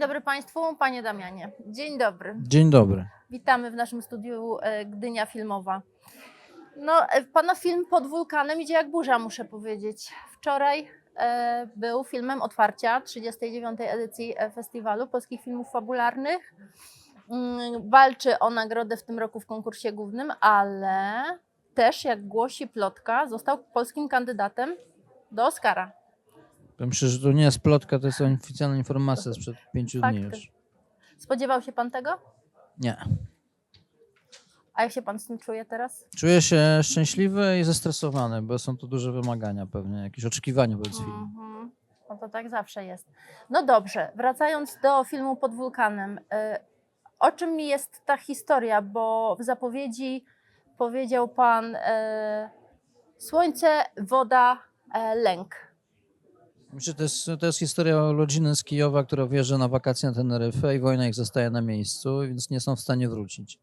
dobry Państwu, Panie Damianie. Dzień dobry. Dzień dobry. Witamy w naszym studiu e, Gdynia Filmowa. No, e, Pana film Pod wulkanem idzie jak burza, muszę powiedzieć. Wczoraj e, był filmem otwarcia 39. edycji Festiwalu Polskich Filmów Fabularnych. Mm, Walczy o nagrodę w tym roku w konkursie głównym, ale też, jak głosi plotka, został polskim kandydatem do Oscara. Ja Myślę, że to nie jest plotka, to jest oficjalna informacja sprzed pięciu dni Fakty. już. Spodziewał się Pan tego? Nie. A jak się Pan z tym czuje teraz? Czuję się szczęśliwy i zestresowany, bo są to duże wymagania pewnie, jakieś oczekiwania wobec filmu. Mhm. No to tak zawsze jest. No dobrze, wracając do filmu Pod wulkanem. y, O czym jest ta historia? Bo w zapowiedzi powiedział pan y, słońce, woda, e, lęk. Myślę, to jest, to jest historia rodziny z Kijowa, która wjeżdża na wakacje na Teneryfę i wojna ich zostaje na miejscu, więc nie są w stanie wrócić.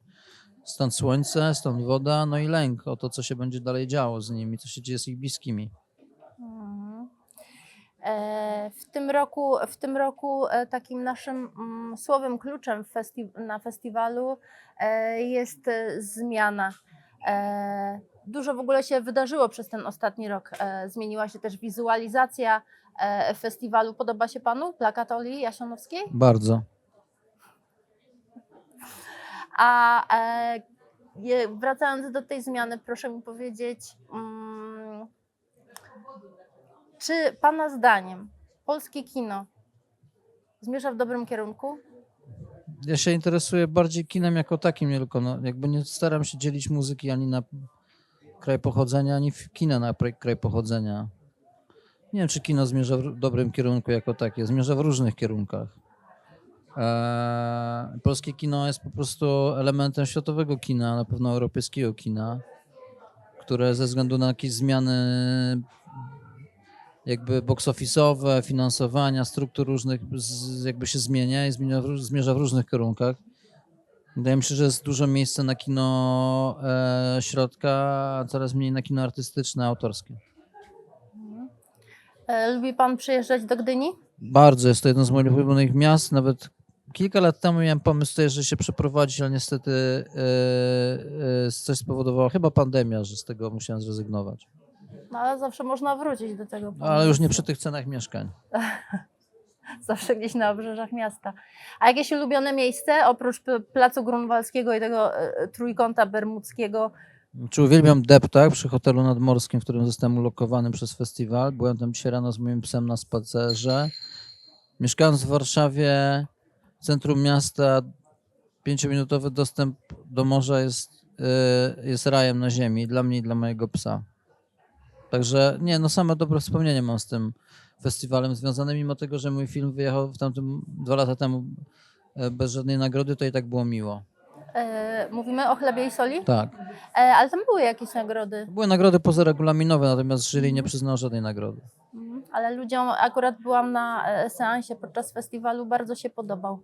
Stąd słońce, stąd woda, no i lęk o to, co się będzie dalej działo z nimi, co się dzieje z ich bliskimi. Mhm. E, W tym roku, w tym roku e, takim naszym mm, słowem kluczem festi- na festiwalu e, jest zmiana. Dużo w ogóle się wydarzyło przez ten ostatni rok. Zmieniła się też wizualizacja festiwalu. Podoba się panu plakat Oli Jasionowskiej? Bardzo. A e, wracając do tej zmiany, proszę mi powiedzieć, mm, czy Pana zdaniem polskie kino zmierza w dobrym kierunku? Ja się interesuję bardziej kinem jako takim, nie tylko, no, jakby nie staram się dzielić muzyki ani na kraj pochodzenia, ani w kina na kraj pochodzenia. Nie wiem, czy kino zmierza w dobrym kierunku jako takie. Zmierza w różnych kierunkach. Eee, polskie kino jest po prostu elementem światowego kina, na pewno europejskiego kina, które ze względu na jakieś zmiany jakby box office'owe, finansowania, struktur różnych jakby się zmienia i zmienia, zmierza w różnych kierunkach. Wydaje mi się, że jest dużo miejsca na kino e, środka, a coraz mniej na kino artystyczne, autorskie. E, Lubi Pan przyjeżdżać do Gdyni? Bardzo jest to jedno z moich ulubionych miast. Nawet kilka lat temu miałem pomysł tutaj, że się przeprowadzić, ale niestety e, coś spowodowało, chyba pandemia, że z tego musiałem zrezygnować. No ale zawsze można wrócić do tego. No, ale już nie pomysłu. przy tych cenach mieszkań. Zawsze gdzieś na obrzeżach miasta. A jakieś ulubione miejsce oprócz Placu Grunwaldzkiego i tego trójkąta bermudzkiego? Czy uwielbiam deptak przy hotelu nadmorskim, w którym zostałem ulokowany przez festiwal. Byłem tam dzisiaj rano z moim psem na spacerze. Mieszkając w Warszawie, w centrum miasta, pięciominutowy dostęp do morza jest, y, jest rajem na ziemi dla mnie i dla mojego psa. Także nie, no same dobre wspomnienia mam z tym festiwalem związane, mimo tego, że mój film wyjechał w tamtym dwa lata temu e, bez żadnej nagrody, to i tak było miło. E, mówimy o chlebie i soli? Tak. E, ale tam były jakieś nagrody. Były nagrody pozaregulaminowe, natomiast jury nie przyznało żadnej nagrody. Mhm. Ale ludziom, akurat byłam na e, seansie podczas festiwalu, bardzo się podobał.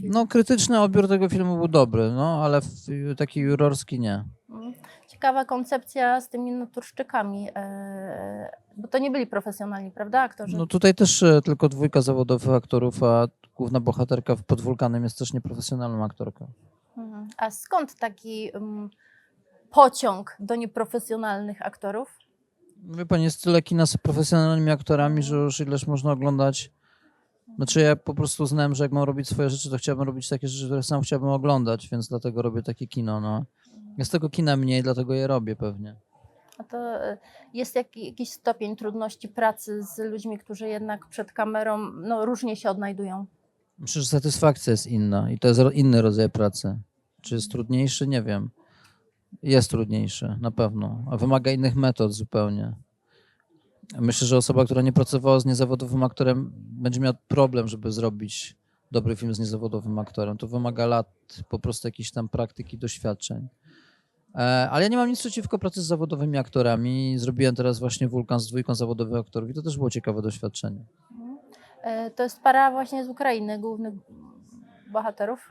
film. No, krytyczny odbiór tego filmu był dobry, no, ale taki jurorski nie. Mhm. Ciekawa koncepcja z tymi naturszczykami, e, bo to nie byli profesjonalni, prawda, aktorzy? No tutaj też e, tylko dwójka zawodowych aktorów, a główna bohaterka w pod wulkanem jest też nieprofesjonalną aktorką. A skąd taki mm, pociąg do nieprofesjonalnych aktorów? Wie pani, jest tyle kina z profesjonalnymi aktorami, że już ileż można oglądać. Znaczy ja po prostu znałem, że jak mam robić swoje rzeczy, to chciałbym robić takie rzeczy, które sam chciałbym oglądać, więc dlatego robię takie kino, no. Jest tego kina mniej, dlatego je robię pewnie. A to e, jest jaki, jakiś stopień trudności pracy z ludźmi, którzy jednak przed kamerą no, różnie się odnajdują. Myślę, że satysfakcja jest inna i to jest inny rodzaj pracy. Czy jest trudniejszy? Nie wiem. Jest trudniejszy, na pewno, a wymaga innych metod zupełnie. Myślę, że osoba, która nie pracowała z niezawodowym aktorem, będzie miała problem, żeby zrobić dobry film z niezawodowym aktorem. To wymaga lat, po prostu jakichś tam praktyki, doświadczeń. E, Ale ja nie mam nic przeciwko pracy z zawodowymi aktorami. Zrobiłem teraz właśnie Wulkan z dwójką zawodowych aktorów i to też było ciekawe doświadczenie. E, To jest para właśnie z Ukrainy, głównych bohaterów,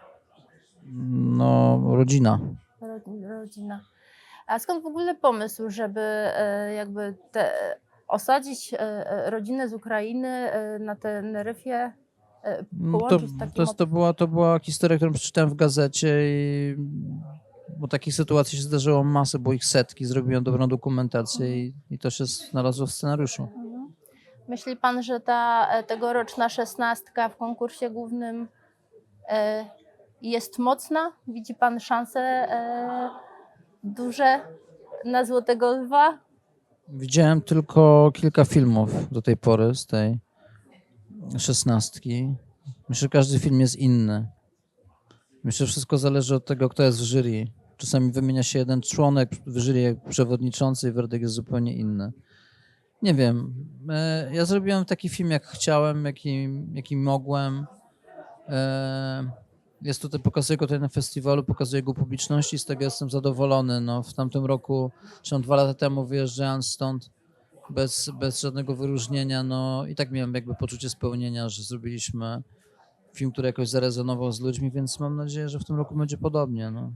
No, rodzina. ro- rodzina. A skąd w ogóle pomysł, żeby e, jakby te, osadzić e, e, rodzinę z Ukrainy na Teneryfie No To, to, to, była, to była historia, którą przeczytałem w gazecie i bo takich sytuacji się zdarzyło masę, bo ich setki, zrobiłem dobrą dokumentację i, i to się znalazło w scenariuszu. Mhm. Myśli pan, że ta tegoroczna szesnastka w konkursie głównym jest mocna? Widzi pan szanse e, duże na Złotego Lwa? Widziałem tylko kilka filmów do tej pory z tej szesnastki. Myślę, że każdy film jest inny. Myślę, że wszystko zależy od tego, kto jest w jury. Czasami wymienia się jeden członek w jury jak przewodniczący i werdykt jest zupełnie inny. Nie wiem. E, Ja zrobiłem taki film, jak chciałem, jaki, jaki mogłem. Jest tutaj, pokazuję go tutaj na festiwalu, pokazuję go publiczności, z tego jestem zadowolony. No, w tamtym roku, zresztą dwa lata temu wyjeżdżając stąd bez, bez żadnego wyróżnienia, no i tak miałem jakby poczucie spełnienia, że zrobiliśmy film, który jakoś zarezonował z ludźmi, więc mam nadzieję, że w tym roku będzie podobnie. No.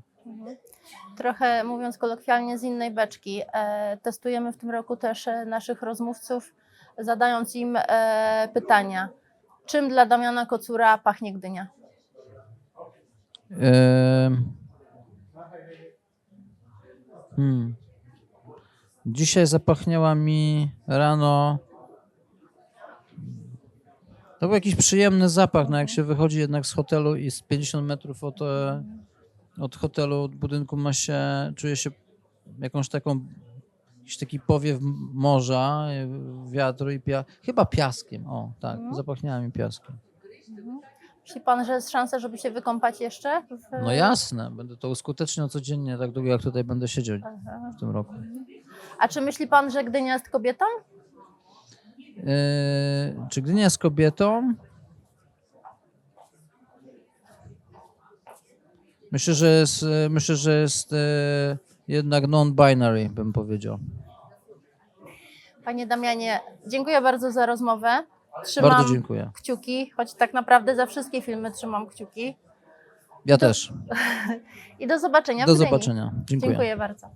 Trochę mówiąc kolokwialnie z innej beczki, e, testujemy w tym roku też e, naszych rozmówców, zadając im e, pytania. Czym dla Damiana Kocura pachnie Gdynia? Hmm. Dzisiaj zapachniała mi rano. To był jakiś przyjemny zapach, no jak się wychodzi jednak z hotelu i z 50 metrów od, e, od hotelu, od budynku ma się, czuje się jakąś taką, jakiś taki powiew morza, e, wiatru i pia, chyba piaskiem, o tak, Mhm. zapachniała mi piaskiem. Myśli pan, że jest szansa, żeby się wykąpać jeszcze? W... No jasne, będę to uskuteczniał codziennie, tak długo jak tutaj będę siedział Aha. w tym roku. A czy myśli pan, że Gdynia jest kobietą? Eee, czy Gdynia jest kobietą? Myślę, że jest, e, myślę, że jest e, jednak non-binary, bym powiedział. Panie Damianie, dziękuję bardzo za rozmowę. Trzymam Bardzo dziękuję. kciuki, choć tak naprawdę za wszystkie filmy trzymam kciuki. Ja też. I do zobaczenia Do w Gdyni. zobaczenia. Dziękuję. Dziękuję bardzo.